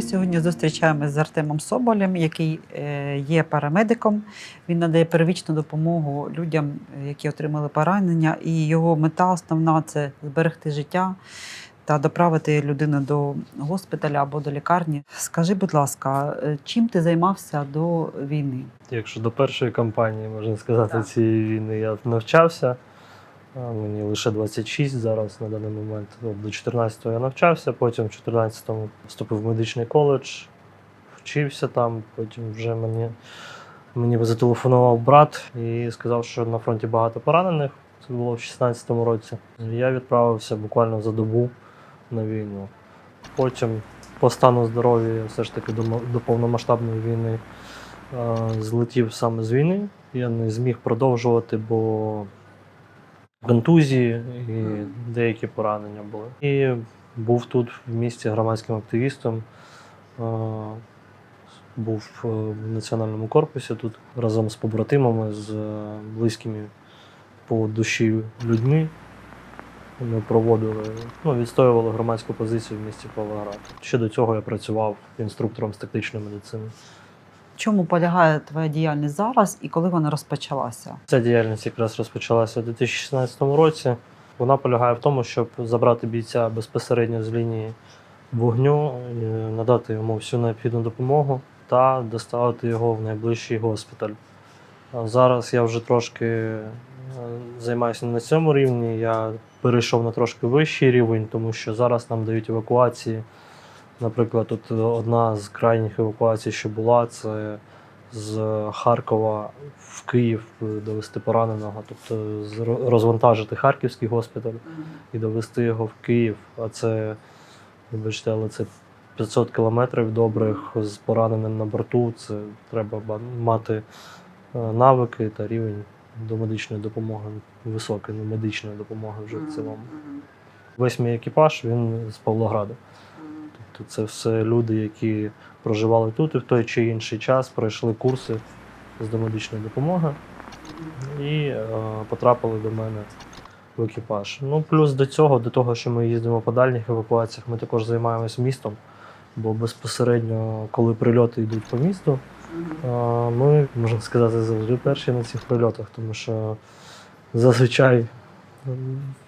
Ми сьогодні зустрічаємося з Артемом Соболем, який е, є парамедиком. Він надає первічну допомогу людям, які отримали поранення, і його мета основна це зберегти життя та доправити людину до госпіталя або до лікарні. Скажи, будь ласка, е, чим ти займався до війни? Якщо до першої кампанії, можна сказати, Так. цієї війни я навчався. Мені лише 26 зараз на даний момент. До 14-го я навчався, потім в 14-му вступив в медичний коледж, вчився там, потім вже мені, мені зателефонував брат і сказав, що на фронті багато поранених. Це було в 16-му році. Я відправився буквально за добу на війну. Потім по стану здоров'я все ж таки до, до повномасштабної війни е, злетів саме з війни. Я не зміг продовжувати, бо контузії і деякі поранення були. І був тут в місті громадським активістом. е, Був е, в національному корпусі тут разом з побратимами, з е, близькими по душі людьми. Ми проводили, ну, відстоювали громадську позицію в місті Павлоград. Ще до цього я працював інструктором з тактичної медицини. Чому полягає твоя діяльність зараз і коли вона розпочалася? Ця діяльність якраз розпочалася у 2016 році. Вона полягає в тому, щоб забрати бійця безпосередньо з лінії вогню, е, надати йому всю необхідну допомогу та доставити його в найближчий госпіталь. Зараз я вже трошки е, займаюся не на цьому рівні. Я перейшов на трошки вищий рівень, тому що зараз нам дають евакуації. Наприклад, тут одна з крайніх евакуацій, що була, це з Харкова в Київ довести пораненого, тобто розвантажити Харківський госпіталь і довести його в Київ. А це, вибачте, але це 500 кілометрів добрих з пораненим на борту. Це треба мати е, навики та рівень до медичної допомоги високий, ну медичної допомоги вже в цілому. Весь мій екіпаж він з Павлограда. Тобто це все люди, які проживали тут і в той чи інший час пройшли курси з домедичної допомоги і е, потрапили до мене в екіпаж. Ну, плюс до цього, до того, що ми їздимо по дальніх евакуаціях, ми також займаємось містом, бо безпосередньо, коли прильоти йдуть по місту, е, ми, можна сказати, завжди перші на цих прильотах, тому що зазвичай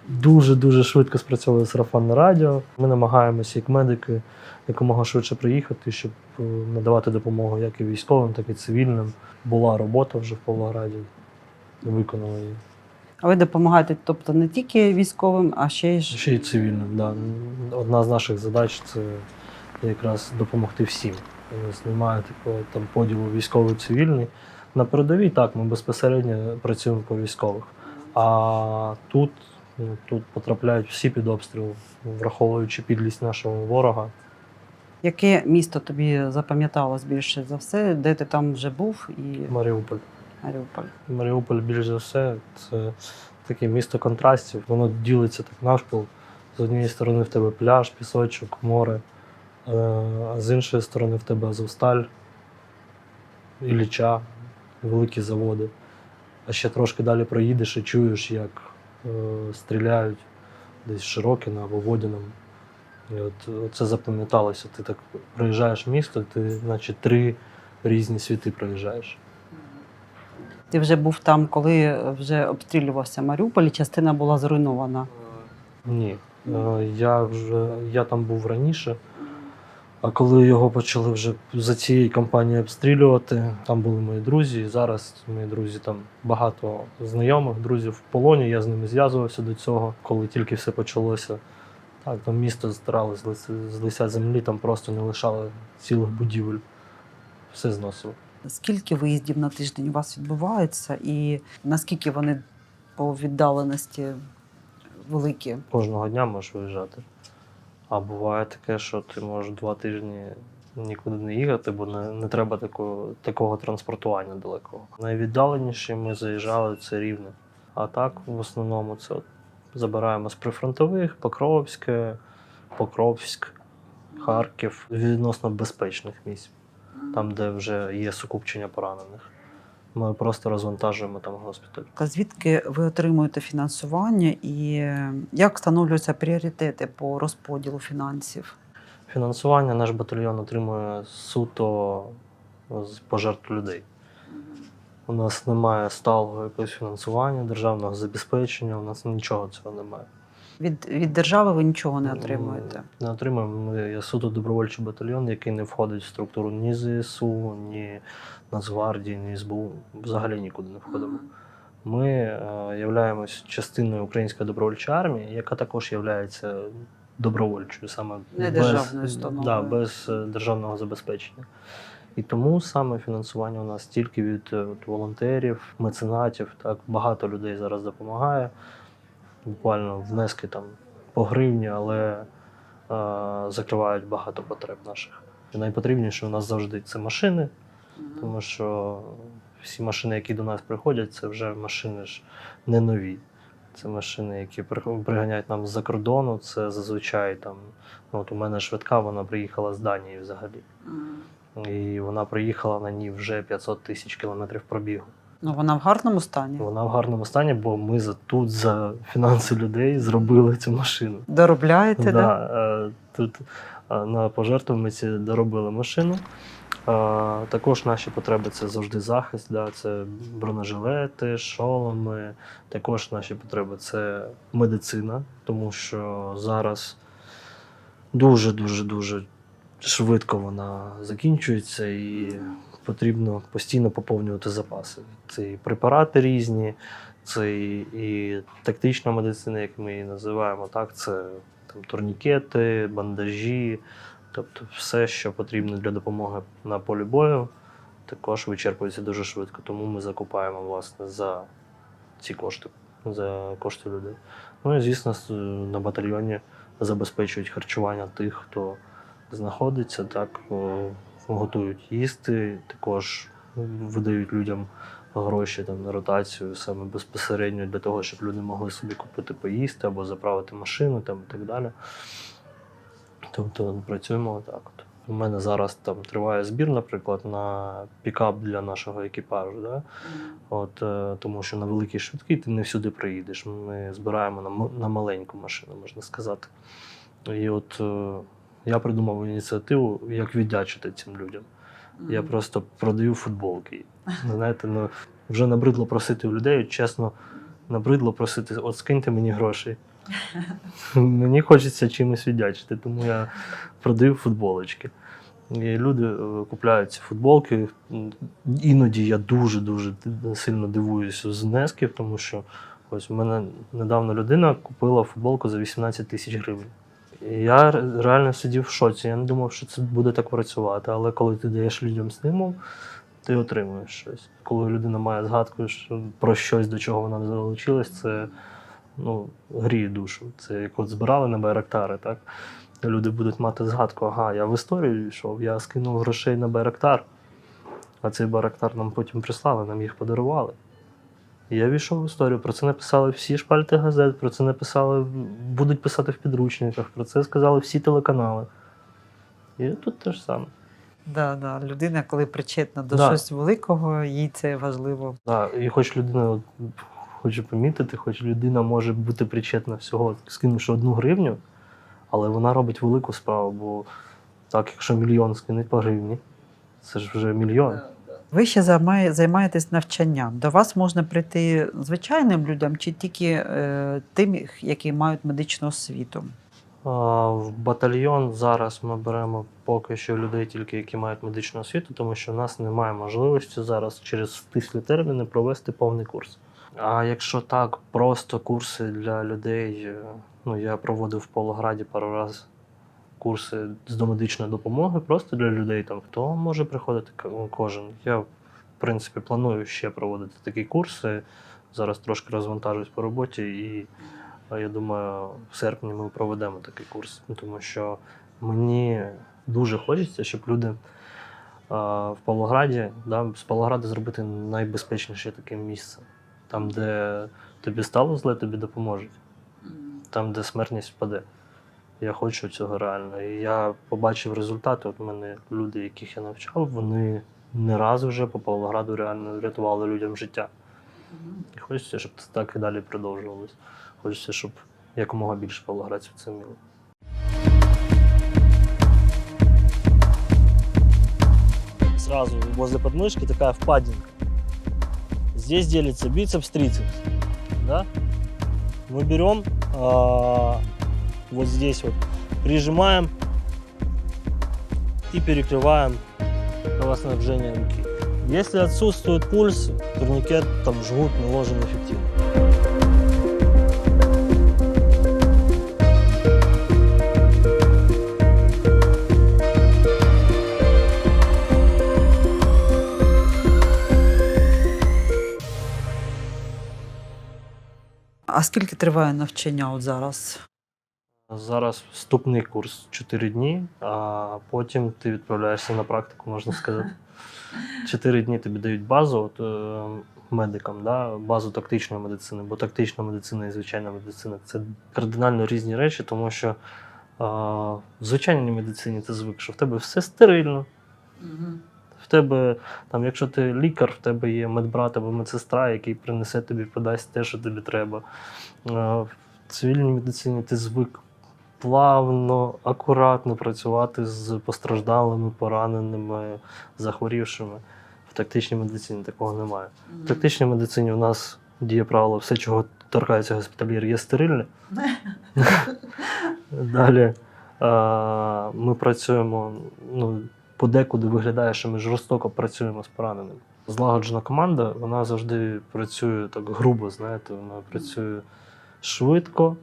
дуже-дуже швидко спрацьовує сарафанне радіо. Ми намагаємося, як медики, якомога швидше приїхати, щоб е, надавати допомогу як і військовим, так і цивільним. Була робота вже в Павлограді, виконали її. А ви допомагаєте, тобто не тільки військовим, а ще й Ще й цивільним. Да. Одна з наших задач це якраз допомогти всім. У нас немає такого там поділу військовий-цивільний. На передовій так, ми безпосередньо працюємо по військових. А тут, ну, тут потрапляють всі під обстріл, враховуючи підлість нашого ворога. яке місто тобі запам'яталось більше за все, де ти там вже був і Маріуполь. Маріуполь? Маріуполь більш за все це таке місто контрастів. Воно ділиться так навпіл. З однієї сторони в тебе пляж, пісочок, море, е, а з іншої сторони в тебе Азовсталь, Ілліча, великі заводи. А ще трошки далі проїдеш і чуєш, як е, стріляють десь Широкіна або Водяном. І от, це запам'яталося. Ти так проїжджаєш місто, ти, наче три різні світи проїжджаєш. Ти вже був там, коли вже обстрілювався Маріуполь, частина була зруйнована. Ні. Е, Я вже я там був раніше. А коли його почали вже за цією кампанією обстрілювати, там були мої друзі. І зараз мої друзі там багато знайомих, друзів в полоні. Я з ними зв'язувався до цього, коли тільки все почалося. Так, там місто старалось з лиця- землі, там просто не лишали цілих будівель. Все зносило. Скільки виїздів на тиждень у вас відбувається, і наскільки вони по віддаленості великі? Кожного дня можеш виїжджати. А буває таке, що ти можеш два тижні нікуди не їхати, бо не, не треба такого, такого транспортування далекого. Найвіддаленіші ми заїжджали це рівне. А так, в основному, це от забираємо з прифронтових, Покровське, Покровськ, Харків, відносно безпечних місць, там, де вже є сукупчення поранених. Ми просто розвантажуємо там госпіталь. А Звідки ви отримуєте фінансування і е, як встановлюються пріоритети по розподілу фінансів? Фінансування наш батальйон отримує суто з пожертв людей. У нас немає сталого якогось фінансування, державного забезпечення, у нас нічого цього немає. Від, від держави ви нічого не отримуєте. Не отримуємо. Ми є суто добровольчий батальйон, який не входить в структуру ні ЗСУ, ні Нацгвардії, ні СБУ. Взагалі нікуди не входимо. Ми е, являємось частиною української добровольчої армії, яка також є добровольчою, саме Не без, да, без е, державного забезпечення. І тому саме фінансування у нас тільки від е, от, волонтерів, меценатів. Так багато людей зараз допомагає. Буквально внески там по гривні, але е, закривають багато потреб наших. І найпотрібніше у нас завжди це машини, тому що всі машини, які до нас приходять, це вже машини ж не нові. Це машини, які приганяють нам з-за кордону. Це зазвичай там. Ну, от у мене швидка, вона приїхала з Данії взагалі. І вона проїхала на ній вже 500 тисяч кілометрів пробігу. Ну вона в гарному стані. Вона в гарному стані, бо ми за тут за фінанси людей зробили цю машину. Доробляєте, да? Да, е, тут е, на пожертвувальниці доробили машину. Е, Також наші потреби це завжди захист, да, це бронежилети, шоломи. Також наші потреби це медицина, тому що зараз дуже дуже дуже швидко вона закінчується і потрібно постійно поповнювати запаси. Це і препарати різні, це і, тактична медицина, як ми її називаємо. Так, це там турнікети, бандажі, тобто все, що потрібно для допомоги на полі бою, також вичерпується дуже швидко. Тому ми закупаємо власне за ці кошти, за кошти людей. Ну і звісно, на батальйоні забезпечують харчування тих, хто знаходиться, так готують їсти, також видають людям гроші там, на ротацію саме безпосередньо для того, щоб люди могли собі купити поїсти або заправити машину там, і так далі. Тобто працюємо отак. От. У мене зараз там триває збір, наприклад, на пікап для нашого екіпажу. Да? От, е, тому що на великій швидкій ти не всюди приїдеш. Ми збираємо на, на маленьку машину, можна сказати. І от е, я придумав ініціативу, як віддячити цим людям. Я просто продаю футболки. Знаєте, ну вже набридло просити у людей, чесно, набридло просити, от скиньте мені грошей. Мені хочеться чимось віддячити, тому я продаю футболочки. І люди е, купляють ці футболки. Іноді я дуже-дуже сильно дивуюся з внесків, тому що ось у мене недавно людина купила футболку за 18 тисяч гривень. Я реально сидів в шоці. Я не думав, що це буде так працювати. Але коли ти даєш людям стимул, ти отримуєш щось. Коли людина має згадку про щось, до чого вона залучилась, це ну, гріє душу. Це як от збирали на Байрактари, так? Люди будуть мати згадку, ага, я в історію йшов, я скинув грошей на Байрактар, а цей Байрактар нам потім прислали, нам їх подарували. Я війшов в історію. Про це написали всі шпальти газет, про це написали, будуть писати в підручниках, про це сказали всі телеканали. І тут те ж саме. Да, да. Людина, коли причетна до Да. щось великого, їй це важливо. Да, і хоч людина хоче помітити, хоч людина може бути причетна всього, скинувши одну гривню, але вона робить велику справу, бо так, якщо мільйон скинуть по гривні, це ж вже мільйон. Ви ще займаєтесь навчанням. До вас можна прийти звичайним людям чи тільки е, тим, які мають медичну освіту? В батальйон зараз ми беремо поки що людей, тільки які мають медичну освіту, тому що в нас немає можливості зараз через стислі терміни провести повний курс. А якщо так, просто курси для людей, е, ну я проводив в Полограді пару разів курси з домедичної допомоги, просто для людей там хто може приходити кожен. Я в принципі планую ще проводити такі курси. Зараз трошки розвантажуюсь по роботі і Я думаю, в серпні ми проведемо такий курс, Ну, тому що мені дуже хочеться, щоб люди в Павлограді, да, з Павлограда зробити найбезпечніше таке місце. Там, де тобі стало зле, тобі допоможуть. Там, де смертність впаде. Я хочу цього реально. І я побачив результати. От мене люди, яких я навчав, вони не раз вже по Павлограду реально рятували людям життя. І хочеться, щоб це так і далі продовжувалось. Хочеться, щоб якомога більше павлоградців це міло. Зразу возле подмышки така впадінка. Здесь делится бицепс-трицепс. Да? Мы берем э вот здесь вот, прижимаем и перекрываем кровоснабжение руки. Если отсутствует пульс, турникет там жгут наложен эффективно. А скільки триває навчання от зараз? Зараз вступний курс 4 дні, а потім ти відправляєшся на практику, можна сказати. 4 дні тобі дають базу от, е, медикам, да, базу тактичної медицини, бо тактична медицина і звичайна медицина це кардинально різні речі, тому що е, в звичайній медицині ти звик, що в тебе все стерильно. В тебе, там, якщо ти лікар, в тебе є медбрат або медсестра, який принесе тобі, подасть те, що тобі треба. Е, В цивільній медицині ти звик плавно, акуратно працювати з постраждалими, пораненими, захворівшими. В тактичній медицині такого немає. В тактичній медицині у нас діє правило, все, чого торкається госпітальєр, є стерильне. Далі ми працюємо, ну, подекуди виглядає, що ми жорстоко працюємо з пораненим. Злагоджена команда, вона завжди працює так грубо, знаєте, вона працює швидко,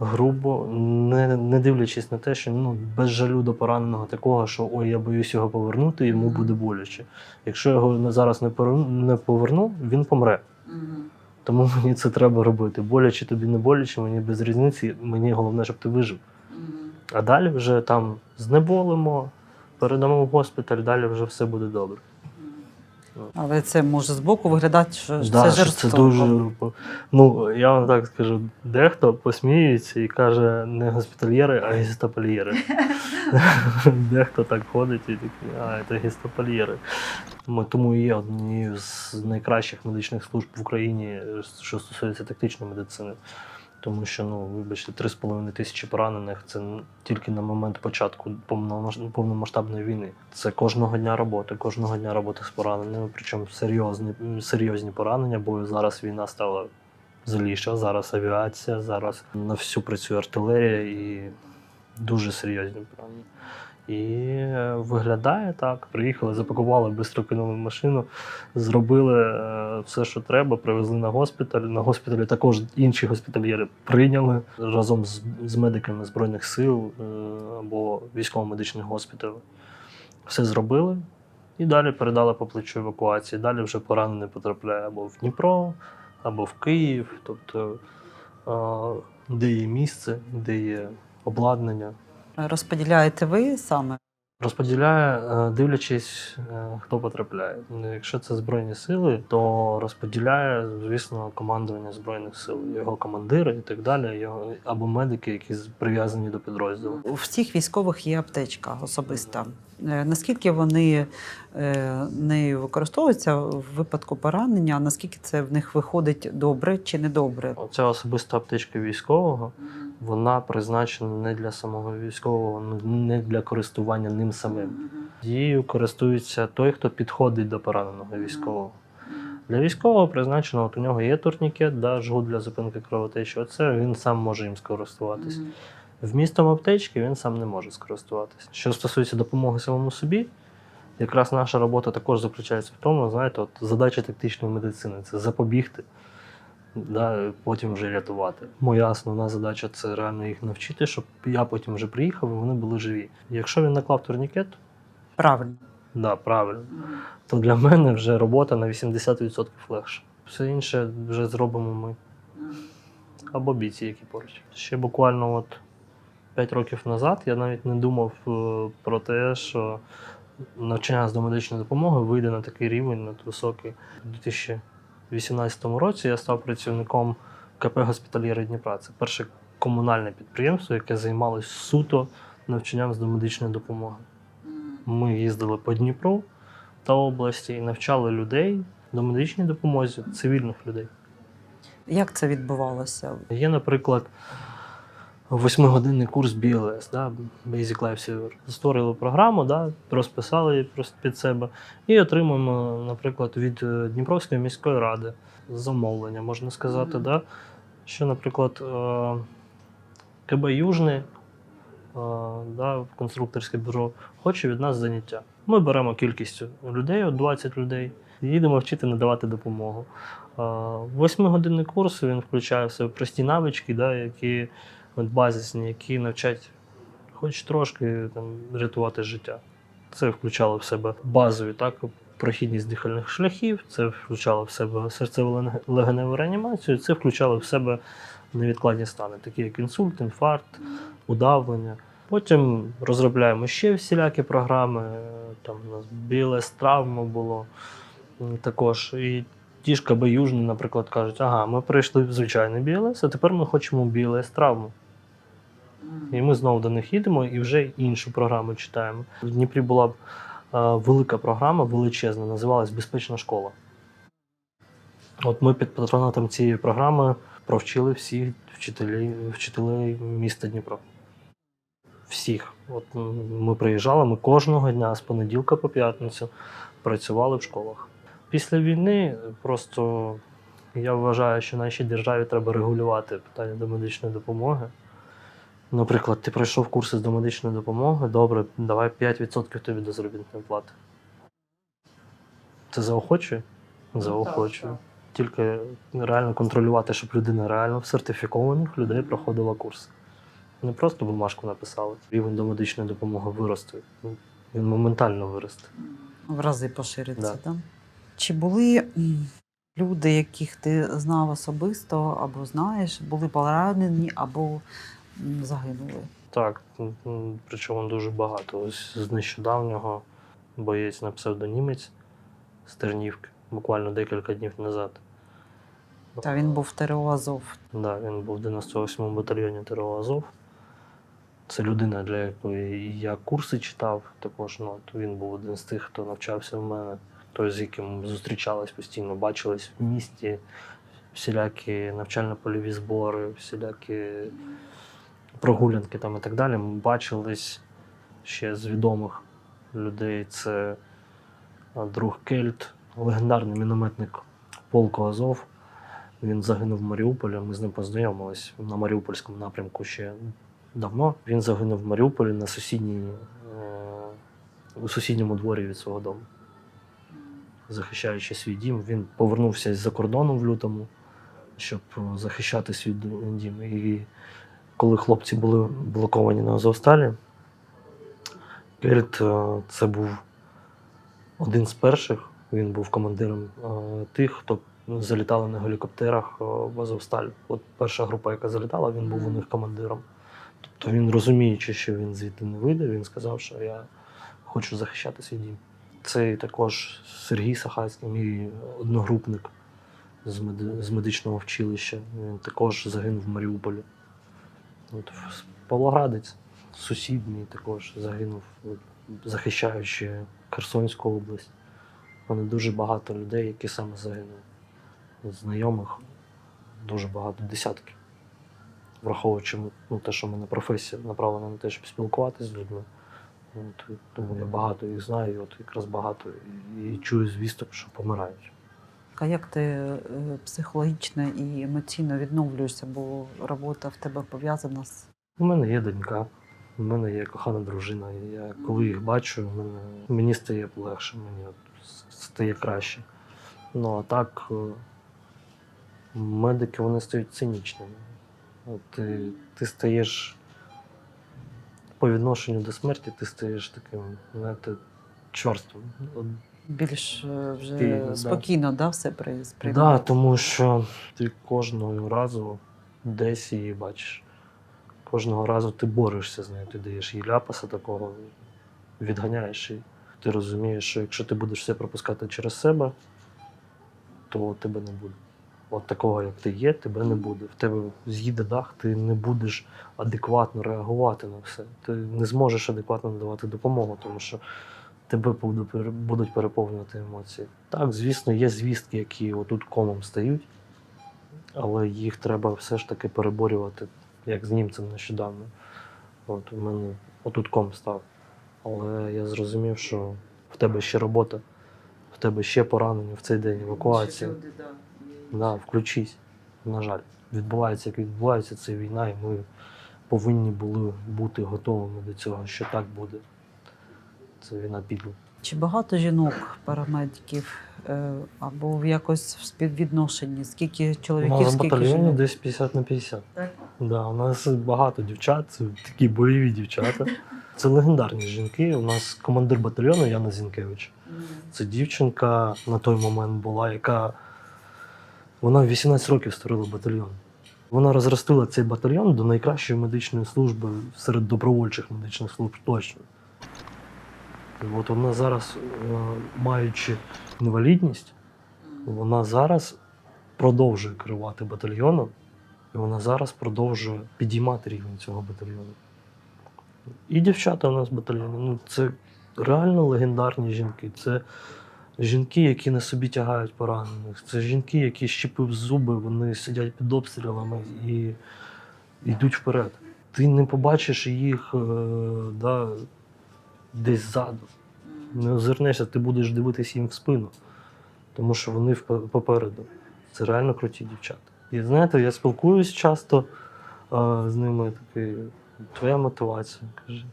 грубо, не, не дивлячись на те, що ну, без жалю до пораненого такого, що ой, я боюсь його повернути, йому буде боляче. Якщо його зараз не не поверну, він помре. Тому мені це треба робити. Боляче тобі не боляче, мені без різниці. Мені головне, щоб ти вижив. А далі вже там знеболимо, передамо в госпіталь, далі вже все буде добре. Але це може збоку виглядати, що Да, це жорстоко. це дуже. Ну, я вам так скажу, дехто посміюється і каже не госпітальєри, а гестапольєри. Дехто так ходить і такий, а, це гестапольєри. Ми тому є однією з найкращих медичних служб в Україні, що стосується тактичної медицини. Тому що, ну, вибачте, 3,5 тисячі поранених це тільки на момент початку повномасш- повномасштабної війни. Це кожного дня роботи, кожного дня роботи з пораненими, причому серйозні, серйозні поранення, бо зараз війна стала зліша, зараз авіація, зараз на всю працює артилерія і дуже серйозні поранення. І е, виглядає так. Приїхали, запакували, швидко кинули машину, зробили е, все, що треба, привезли на госпіталь. На госпіталі також інші госпітальєри прийняли разом з, з медиками Збройних сил е, або військово-медичних госпіталів. Все зробили і далі передали по плечу евакуації. Далі вже поранений потрапляє або в Дніпро, або в Київ, тобто де є місце, де є обладнання. Розподіляєте ви саме? Розподіляє, е, дивлячись, е, хто потрапляє. Ну, Якщо це Збройні сили, то розподіляє, звісно, командування Збройних сил, його командири і так далі, його або медики, які прив'язані до підрозділу. У всіх військових є аптечка особиста. Е, Наскільки вони е, нею використовуються в випадку поранення, а наскільки це в них виходить добре чи недобре? Оця особиста аптечка військового, вона призначена не для самого військового, ну, не для користування ним самим. Її користується той, хто підходить до пораненого військового. Для військового призначено, от у нього є турнікет, да, жгут для зупинки кровотечі. Оце він сам може їм скористуватись. Вмістом аптечки він сам не може скористуватися. Що стосується допомоги самому собі, якраз наша робота також заключається в тому, знаєте, от задача тактичної медицини це запобігти, да, потім вже рятувати. Моя основна задача це реально їх навчити, щоб я потім вже приїхав і вони були живі. Якщо він наклав турнікет, Правильно. да, правильно, то для мене вже робота на 80% легше. Все інше вже зробимо ми або бійці, які поруч. Ще буквально от 5 років назад я навіть не думав е, про те, що навчання з домедичної допомоги вийде на такий рівень надвисокий. У 2018 році я став працівником КП госпітальєри Дніпра. Це перше комунальне підприємство, яке займалось суто навчанням з домедичної допомоги. Ми їздили по Дніпру та області і навчали людей домедичній допомозі, цивільних людей. Як це відбувалося? Є, наприклад, восьмигодинний курс BLS, да, Basic Life Saver. Створили програму, да, розписали її просто під себе і отримуємо, наприклад, від е, Дніпровської міської ради замовлення, можна сказати, Мгм. да, що, наприклад, е, КБ Южний, е, да, конструкторське бюро, хоче від нас заняття. Ми беремо кількість людей, от 20 людей, і їдемо вчити надавати допомогу. Восьмигодинний курс він включає в себе прості навички, да, які от базисні, які навчать хоч трошки там, рятувати життя. Це включало в себе базові так, прохідність дихальних шляхів, це включало в себе серцево-легеневу реанімацію, це включало в себе невідкладні стани, такі як інсульт, інфаркт, удавлення. Потім розробляємо ще всілякі програми. Там у нас BLS травма було також. І ті ж КБ Южний, наприклад, кажуть, ага, ми пройшли звичайний BLS, а тепер ми хочемо BLS травму. І ми знову до них їдемо і вже іншу програму читаємо. В Дніпрі була б е, велика програма, величезна, називалась Безпечна школа. От ми під патронатом цієї програми провчили всіх вчителів, вчителей міста Дніпро. Всіх. От ми приїжджали, ми кожного дня з понеділка по п'ятницю працювали в школах. Після війни просто я вважаю, що нашій державі треба регулювати питання до медичної допомоги. Наприклад, ти пройшов курси з домедичної допомоги, добре, давай 5% тобі до заробітної плати. Це заохочує? Заохочує. Тільки реально контролювати, щоб людина реально в сертифікованих людей проходила курси. Не просто бумажку написали. Рівень домедичної допомоги виросте. Ну, Він моментально виросте. В рази пошириться, Да. да. Чи були люди, яких ти знав особисто або знаєш, були поранені або загинули? Так, причому дуже багато. Ось з нещодавнього боєць на псевдонімець з Тернівки, буквально декілька днів назад. Та він був в ТРО Азов. Да, він був в 98-му батальйоні ТРО Азов. Це людина, для якої я курси читав. Також ну, він був один з тих, хто навчався в мене, той, з яким зустрічались постійно, бачились в місті, всілякі навчально-польові збори, всілякі прогулянки там і так далі. Ми бачились ще з відомих людей. Це друг Кельт, легендарний мінометник полку Азов. Він загинув в Маріуполі. Ми з ним познайомились на Маріупольському напрямку ще давно. Він загинув в Маріуполі на сусідній, е, у сусідньому дворі від свого дому. Захищаючи свій дім, він повернувся з-за кордону в лютому, щоб е, захищати свій дім. І коли хлопці були блоковані на Азовсталі, Кельт е, це був один з перших. Він був командиром е, тих, хто залітали на гелікоптерах в Азовсталь. От перша група, яка залітала, він був у них командиром. Тобто він, розуміючи, що він звідти не вийде, він сказав, що я хочу захищати свій дім. Це також Сергій Сахацький, мій одногрупник з, мед... з медичного вчилища. Він також загинув в Маріуполі. От, в- Павлоградець, сусід мій також загинув, захищаючи Херсонську область. У дуже багато людей, які саме загинули. Знайомих дуже багато, десятки. Враховуючи ну, те, що в мене професія направлена на те, щоб спілкуватися з людьми. От, тому я багато їх знаю, і от якраз багато і, чую звісток, що помирають. А як ти е, психологічно і емоційно відновлюєшся, бо робота в тебе пов'язана з У мене є донька, у мене є кохана дружина. І я коли їх бачу, мене, мені стає легше, мені от стає краще. Ну а так, е, медики вони стають цинічними. От Ти, ти стаєш по відношенню до смерті, ти стаєш таким, знаєте, чорствим. От більш е, вже Ти, спокійно, да, все при Так, да, тому що ти кожного разу десь її бачиш. Кожного разу ти борешся з нею, ти даєш їй ляпаса такого, відганяєш її. Ти розумієш, що якщо ти будеш все пропускати через себе, то тебе не буде. От такого, як ти є, тебе не буде. В тебе з'їде дах, ти не будеш адекватно реагувати на все. Ти не зможеш адекватно надавати допомогу, тому що тебе будуть переповнювати емоції. Так, звісно, є звістки, які отут комом стають, але їх треба все ж таки переборювати як з німцем нещодавно. От у мене отут ком став. Але я зрозумів, що в тебе ще робота, в тебе ще поранення в цей день, евакуація. Да, включись. На жаль, відбувається, як відбувається, це війна, і ми повинні були бути готовими до цього, що так буде. Це війна підла. Чи багато жінок парамедиків е, або в якось в співвідношенні? Скільки У нас в батальйоні десь 50 на 50. Так. Да, у нас багато дівчат, це такі бойові дівчата. Це легендарні жінки. У нас командир батальйону Яна Зінкевич. Це дівчинка на той момент була, яка вона 18 років створила батальйон. Вона розростила цей батальйон до найкращої медичної служби серед добровольчих медичних служб точно. От вона зараз, е, маючи інвалідність, вона зараз продовжує керувати батальйоном, і вона зараз продовжує підіймати рівень цього батальйону. І дівчата у нас в батальйоні. Ну, це реально легендарні жінки. Це жінки, які на собі тягають поранених. Це жінки, які щепив зуби, вони сидять під обстрілами і йдуть вперед. Ти не побачиш їх е, да, десь ззаду. Не озирнешся, ти будеш дивитися їм в спину, тому що вони попереду. Це реально круті дівчата. І знаєте, я спілкуюсь часто е, з ними такий, твоя мотивація. Каже.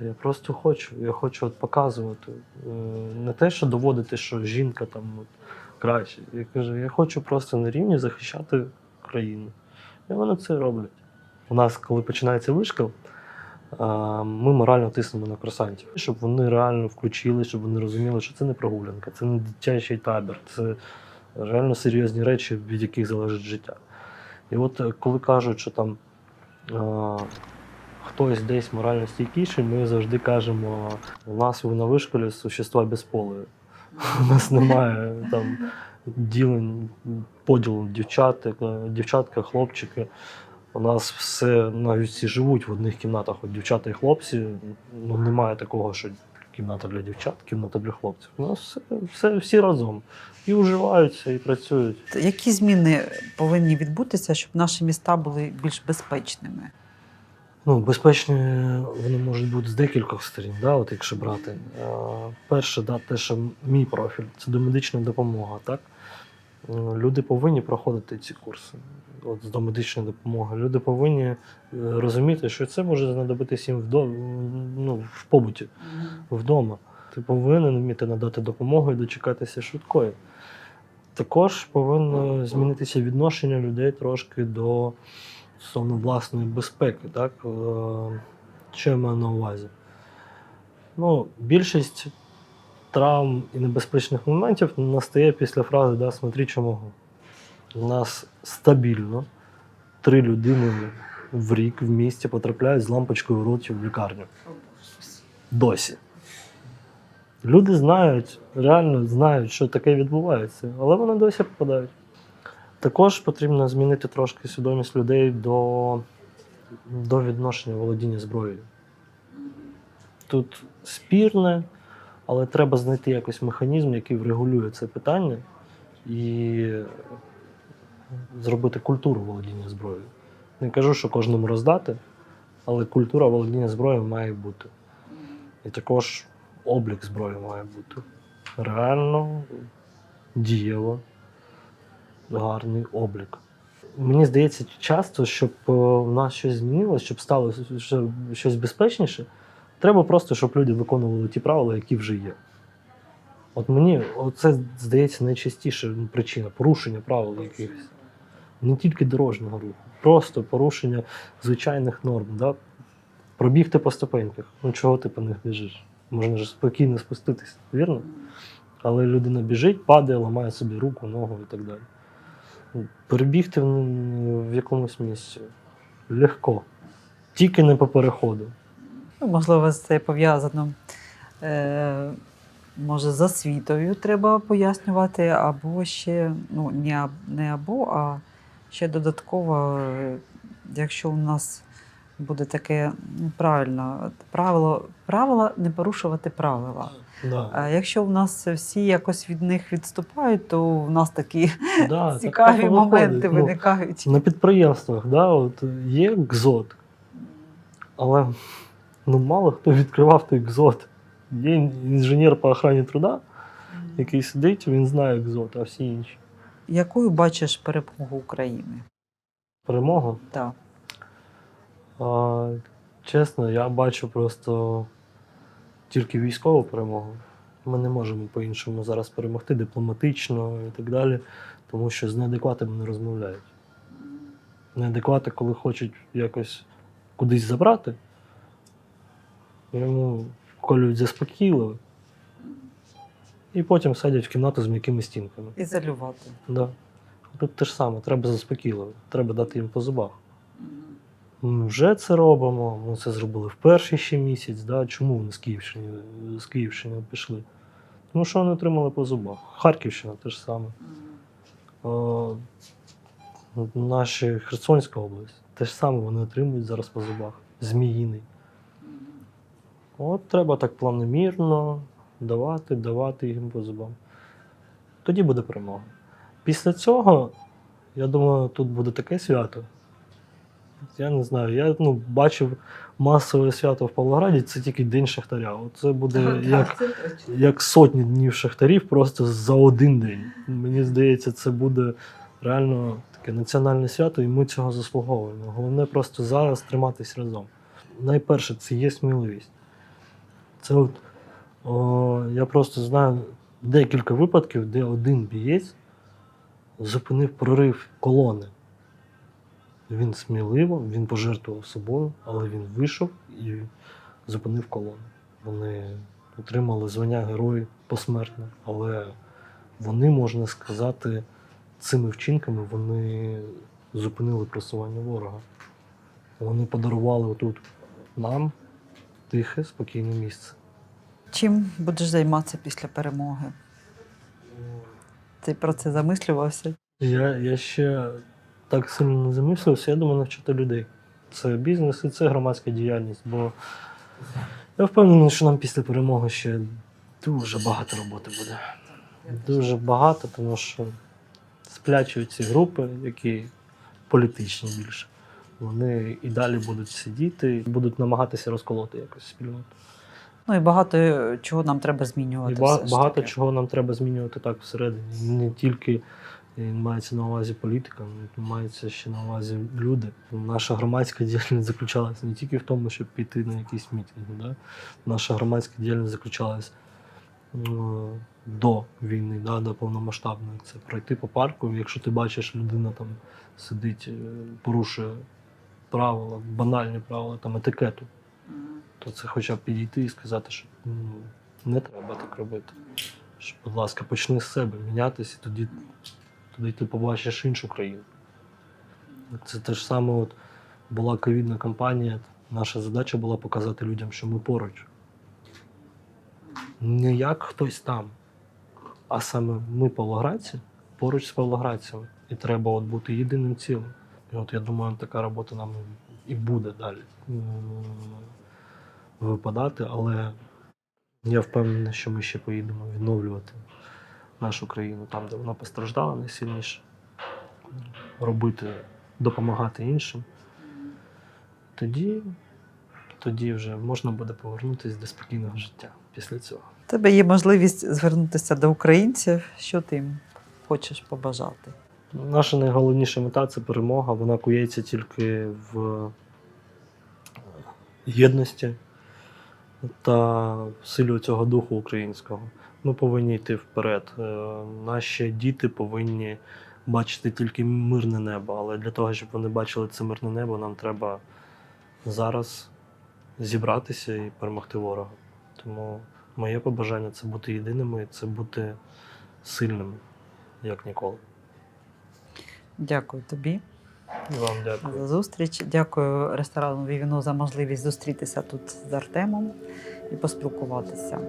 Та я просто хочу. Я хочу от показувати. Е, Не те, що доводити, що жінка там от, краще. Я кажу, я хочу просто на рівні захищати країну. І вони це роблять. У нас, коли починається вишкіл, е, ми морально тиснемо на курсантів, щоб вони реально включили, щоб вони розуміли, що це не прогулянка, це не дитячий табір, це реально серйозні речі, від яких залежить життя. І от е, коли кажуть, що там хтось десь морально стійкіший, ми завжди кажемо, у нас на вишколі существа безполої. У нас немає там ділень, поділу дівчаток, е, дівчатка, хлопчики. У нас все навіть всі живуть в одних кімнатах, от дівчата і хлопці. Ну немає такого, що кімната для дівчат, кімната для хлопців. У нас все, все всі разом і уживаються, і працюють. Які зміни повинні відбутися, щоб наші міста були більш безпечними? Ну, безпечні вони можуть бути з декількох сторін, да, от якщо брати. Е, Перше, да, те, що мій профіль це домедична допомога. Так? Е, Люди повинні проходити ці курси от, з домедичної допомоги. Люди повинні е, розуміти, що це може знадобитися їм вдома, ну, в побуті, вдома. Ти повинен вміти надати допомогу і дочекатися швидкої. Також повинно змінитися відношення людей трошки до стосовно власної безпеки. Так? Е, Що я маю на увазі? Ну, більшість травм і небезпечних моментів настає після фрази да, смотри, що можу. У нас стабільно три людини в рік в місті потрапляють з лампочкою в роті в лікарню. Досі. Люди знають, реально знають, що таке відбувається, але вони досі попадають. Також потрібно змінити трошки свідомість людей до, до відношення володіння зброєю. Тут спірне, але треба знайти якось механізм, який врегулює це питання і зробити культуру володіння зброєю. Не кажу, що кожному роздати, але культура володіння зброєю має бути. І також облік зброї має бути. Реально дієво, гарний облік. Мені здається, часто, щоб е, в нас щось змінилося, щоб стало щось безпечніше, треба просто, щоб люди виконували ті правила, які вже є. От мені це здається найчастіша причина порушення правил якихось. Не тільки дорожнього руху, просто порушення звичайних норм. Да? Пробігти по ступеньках. Ну чого ти по них біжиш? Можна ж спокійно спуститися, вірно? Але людина біжить, падає, ламає собі руку, ногу і так далі. Перебігти в, якомусь місці легко. Тільки не по переходу. Ну, можливо, це пов'язано. Е, може, з освітою треба пояснювати, або ще, ну, не, не або, а ще додатково, якщо у нас буде таке ну, правильно. Правило, правило не порушувати правила. Да. А якщо в нас всі якось від них відступають, то в нас такі Да, цікаві так моменти виходить. Ну, виникають. На підприємствах да, от є КЗОТ, але ну, мало хто відкривав той КЗОТ. Є інженер по охрані труда, який сидить, він знає КЗОТ, а всі інші. Якою бачиш перемогу України? Перемогу. Так. А, чесно, я бачу просто тільки військову перемогу. Ми не можемо по-іншому зараз перемогти дипломатично і так далі, тому що з неадекватами не розмовляють. Неадеквати, коли хочуть якось кудись забрати, йому колюють заспокійливо, і потім садять в кімнату з м'якими стінками. Ізолювати. Да. Тут те ж саме, треба заспокійливо, треба дати їм по зубах. Ми вже це робимо. Ми це зробили в перший ще місяць. Да? Чому вони з Київщини, з Київщини пішли? Тому що вони отримали по зубах. Харківщина те ж саме. О, наші Херсонська область те ж саме вони отримують зараз по зубах. Зміїний. От треба так планомірно давати, давати їм по зубам. Тоді буде перемога. Після цього, я думаю, тут буде таке свято. Я не знаю, я ну, бачив масове свято в Павлограді, це тільки День Шахтаря. От Це буде як, як сотні днів шахтарів просто за один день. Мені здається, це буде реально таке національне свято, і ми цього заслуговуємо. Головне просто зараз триматись разом. Найперше, це є сміливість. Це от, о, я просто знаю декілька випадків, де один бієць зупинив прорив колони. Він сміливо, він пожертвував собою, але він вийшов і зупинив колону. Вони отримали звання герої посмертно, але вони, можна сказати, цими вчинками вони зупинили просування ворога. Вони подарували отут нам тихе, спокійне місце. Чим будеш займатися після перемоги? Ти про це замислювався? Я, я ще так сильно не замислився, я думаю, навчити людей. Це бізнес і це громадська діяльність, бо я впевнений, що нам після перемоги ще дуже багато роботи буде. Дуже багато, тому що сплячують ці групи, які політичні більше. Вони і далі будуть сидіти, будуть намагатися розколоти якось спільноту. Ну і багато чого нам треба змінювати. І багато чого нам треба змінювати так всередині. Не тільки е, мається на увазі політика, мається ще на увазі люди. Наша громадська діяльність заключалася не тільки в тому, щоб піти на якісь мітинги. Да? Наша громадська діяльність заключалась е, до війни, да, до повномасштабної. Це пройти по парку. Якщо ти бачиш, людина там сидить, е, порушує правила, банальні правила там етикету то це хоча б підійти і сказати, що ну, не треба так робити. Що, будь ласка, почни з себе мінятися, і тоді, тоді ти побачиш іншу країну. Це те ж саме от була ковідна кампанія. Наша задача була показати людям, що ми поруч. Не як хтось там, а саме ми павлоградці поруч з павлоградцями. І треба от бути єдиним цілим. І от я думаю, така робота нам і буде далі випадати, але я впевнений, що ми ще поїдемо відновлювати нашу країну там, де вона постраждала найсильніше, робити, допомагати іншим. Тоді, тоді вже можна буде повернутися до спокійного життя після цього. У тебе є можливість звернутися до українців. Що ти їм хочеш побажати? Наша найголовніша мета це перемога. Вона кується тільки в єдності та в силі цього духу українського. Ми повинні йти вперед. Е, Наші діти повинні бачити тільки мирне небо, але для того, щоб вони бачили це мирне небо, нам треба зараз зібратися і перемогти ворога. Тому моє побажання це бути єдиними, це бути сильними, як ніколи. Дякую тобі І вам дякую. за зустріч. Дякую ресторану Вівіно за можливість зустрітися тут з Артемом і поспілкуватися.